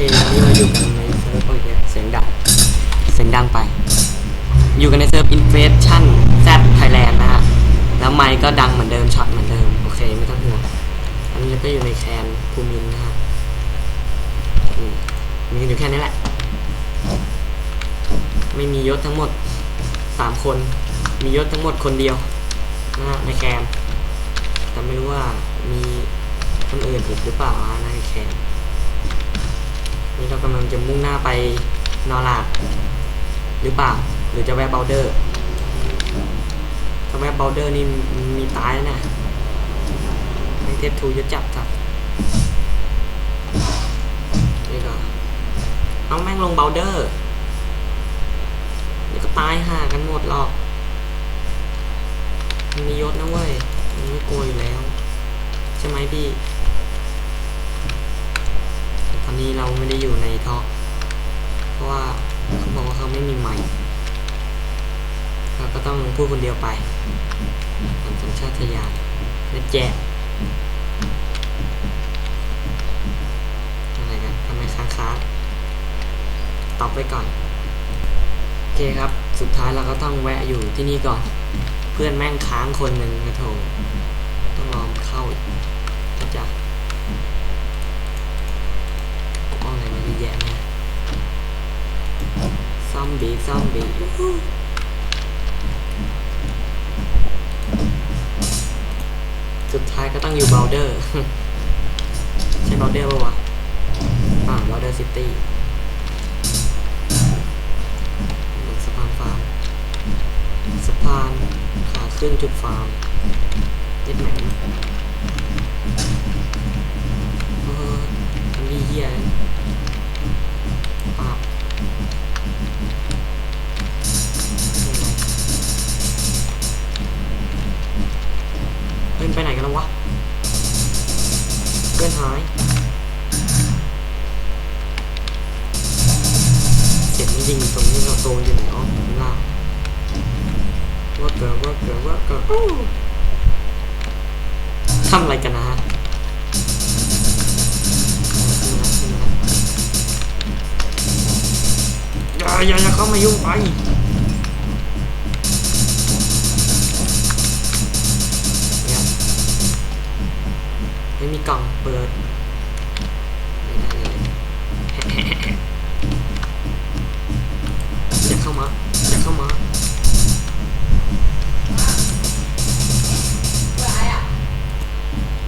เคนี่เราอยู่กันในเซิร์ฟโอเคเสียงดังเสียงดังไป อยู่กันในเซิร์ฟ Inflation Z Thailand นด์นะฮะแล้วไมค์ก็ดังเหมือนเดิมช็อตเหมือนเดิมโอเคไม่ต้องห่วงอันนี้เราก็อยู่ในแคนภูมินนะฮะอืมมีกันอยู่แค่นี้แหละ ไม่มียศทั้งหมดสามคน มียศทั้งหมดคนเดียวนะฮะในแคนแต่ไม่รู้ว่ามีคนอื่นอีกหรือเปล่านะในแคน นี่เรากำลังจะมุ่งหน้าไปนอร์ลาดหรือเปล่า หรือจะแวะเบลเดอร์ถ้าแวะเบลเดอร์นี่มีตายแล้วนะไม่เทปทูจะจับจับนี่ก็เอาแม่งลงเบลเดอร์เดี๋ยวก็ตายห่ากันหมดหรอกมันมียศนะเว้ยมันไม่กลัวอยู่แล้ว ใช่ไหมพี่ อนนี้เราไม่ได้อยู่ในท็อกเพราะว่าเขาบอกว่าเขาไม่มีไมค์เราก็ต้องพูดคนเดียวไปตามสัญชาตญาณนะแจ๊ะอะไรกันทำไมค้างค้างๆตอบไปก่อน โอเคครับ สุดท้ายเราก็ต้องแวะอยู่ที่นี่ก่อน เพื่อนแม่งค้างคนหนึ่งนะโถต้องลองเข้าอีกนะจ๊ะ เอาอะเยอะแยะนะซอมบี้ซอมบี้สุดท้ายก็ต้องอยู่เบลเดอร์ ใช่เบลเดอร์ปะวะอ่าเบลเดอร์ซิตี้สะพานฟาร์มสะพานขาขึ้นจุดฟาร์ม ที่เราโตอยู่ในอ้อมข้างล่าว่าเกิดว่าเกิดว่าเกิดทำอะไรกันนะฮะอย่าอย่าอย่าเข้ามายุ่งไปเนี่ยไม่มีกล่องเปิดไม่ได้เลย มา อย่าเข้ามา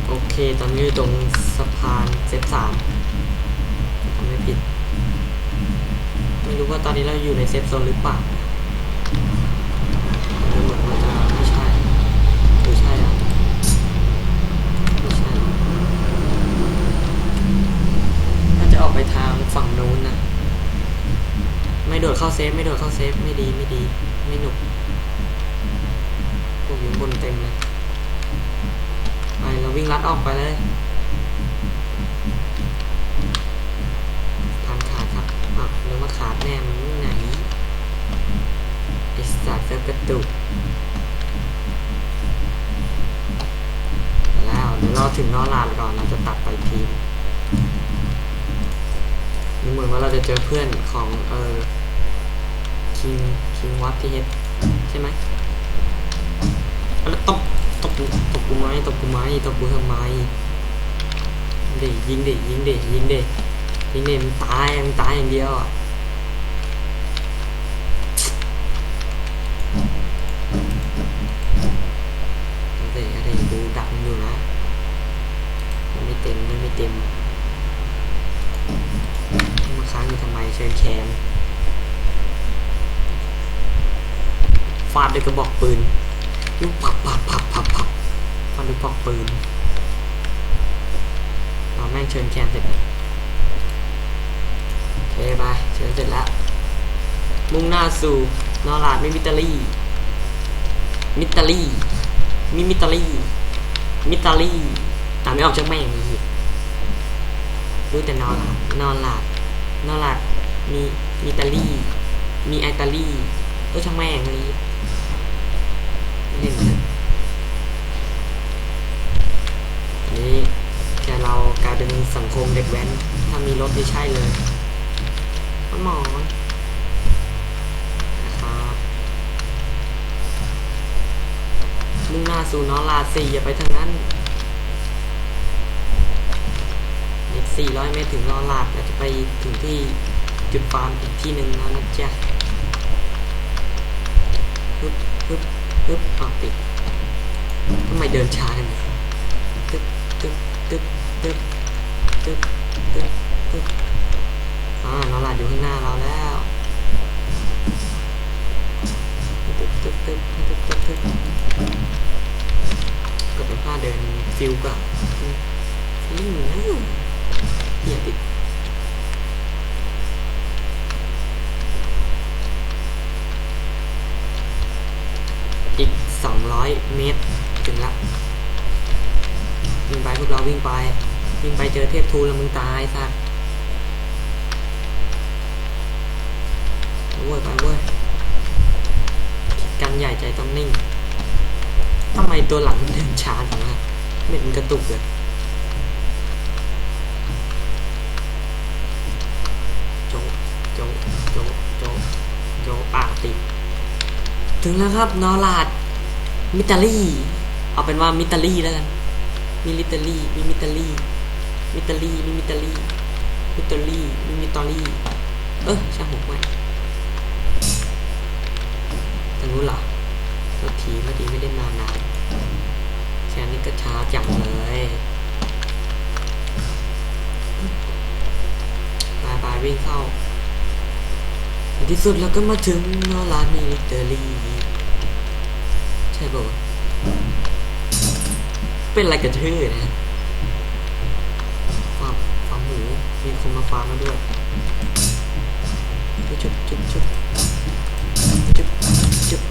โอเค ตอนนี้อยู่ตรงสะพานเซฟสามทำไม่ผิด ไม่รู้ว่าตอนนี้เราอยู่ในเซฟโซนหรือเปล่าดูเหมือนว่าจะไม่ใช่หรือใช่อะไม่ใช่ น่าจะออกไปทางฝั่งนู้นนะ ไม่โดดเข้าเซฟไม่โดดเข้าเซฟไม่ดีไม่ดีไม่หนุกพวกอยู่บนเต็มเลยไปเราวิ่งลัดออกไปเลยทางขาดครับอะนึกว่าขาดแน่มันไหนไอสัตว์เซฟกระตุกแล้วเดี๋ยวเราถึงนอลานก่อนเราจะตัดไปทีมนี่เหมือนว่าเราจะเจอเพื่อนของเออ คิงคิงวัตที่เฮ็ดใช่ไหมแล้วตบตบตบกูไหมตบกูไหมตบกูทำไมเด็ยิงเด็ยิงเด็ยิงเด็ยิงเด็มันตายมันตายอย่างเดียวอะเด็เอาเด็ดูดักมันอยู่นะมันไม่เต็มมันไม่เต็มมาค้างอยู่ทำไมเชิญแคนาดด้วยกระบอกปืนลูกปับปับปับปับปับฟันด้วยปอกปืนเราแม่งเชิญแคนเสร็จแล้วโอเคไปเชิญเสร็จแล้ว มุ่งหน้าสู่นอร์ลาดม่มิตาลีมิตาลีมิมิตาลีมิตาลีอ่านไม่ออกจากแม่งนี้รู้แต่นอร์ลาดนอร์ลาดนอร์ลาดมีมิตาลีมีไอตาลีเออช่างแม่งเลย นเลยอันนี้แกเรากลายเป็นสังคมเด็กแว้นทมีรถที่ใช่เลยหมอนนะครับมุ่งหน้าสู่นอลาสี่อย่าไปทางนั้นอีก400 เมตรถึงนอลาดเราจะไปถึงที่จุดฟาร์มอีกที่หนึ่งแล้วนะจ๊ะฮึบฮึบ ฮึบอ่าวติดทำไมเดินช้ากันเนี่ยตึ๊บตึ๊บตึ๊บตึ๊บตึ๊บตึ๊บตึ๊บอ่านอลาดอยู่ข้างหน้าเราแล้วตึ๊บตึ๊บตึ๊บตึ๊บตึ๊บตึ๊บกดเป็นผ้าเดินฟิลก่อนฟิลนะเหียติด อีก 200 เมตรถึงล้ววิ่งไปพวกเราวิ่งไป วิ่งไปเจอเทพทูลแล้วมึงตายสัตว์เว้ยไปเว้ยกันใหญ่ใจต้องนิ่งทำไมตัวหลังมันเดินช้าจังวะไม่เห็นกระตุกเลยโจโจโจโจโจะอ่างติด ถึงแล้วครับนอลาด มิตาลีเอาเป็นว่ามิตาลีแล้วกันมิลิตาลีมีมิตาลีมิตาลีมีมิตาลีมิตาลีมีมิตาลีเออช่างหัวไม่ทางนู้นเหรอรถทีเมื่อดีไม่ได้มานานแค่นี้ก็ช้าจังเลยบายบายวิ่งเข้าในที่สุดเราก็มาถึงนอลาดมิลิตาลี ช่ป่าวเป็นอะไรกับชื่อนะฟาร์มฟาร์มหมูมีคนมาฟาร์มมาด้วยจุ๊บจุ๊บจุ๊บจุ๊บจุ๊บ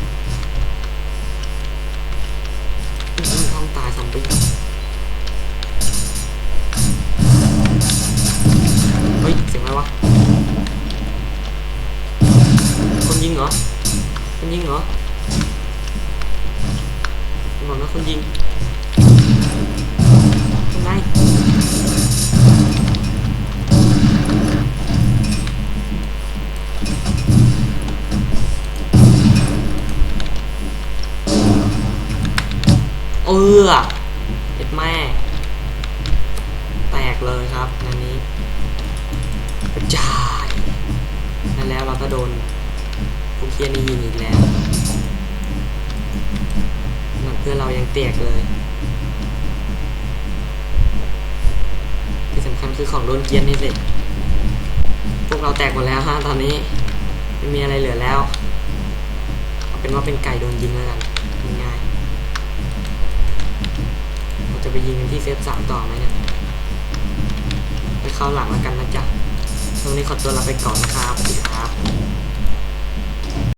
อื้อหือท้องตายซอมบี้เฮ้ยเสียงอะไรวะ คนยิงเหรอ คนยิงเหรอ บอกนะคนยิงข้างในเออเอ็ดแม่ แตกเลยครับนันนี้กระจายนั่นแล้วเราก็โดนพวกเคียนี่ยิงอีกแล้ว เพื่อเรายังเตียกเลย ที่สำคัญคือของโดนเกียนนี่สิพวกเราแตกหมดแล้วฮะตอนนี้ไม่มีอะไรเหลือแล้วเอาเป็นว่าเป็นไก่โดนยิงแล้วกันง่ายเราจะไปยิงกันที่เซฟสามต่อไหมเนี่ยไปเข้าหลังแล้วกันนะจ๊ะตรงนี้ขอตัวลาไปก่อนนะครับสวัสดีครับ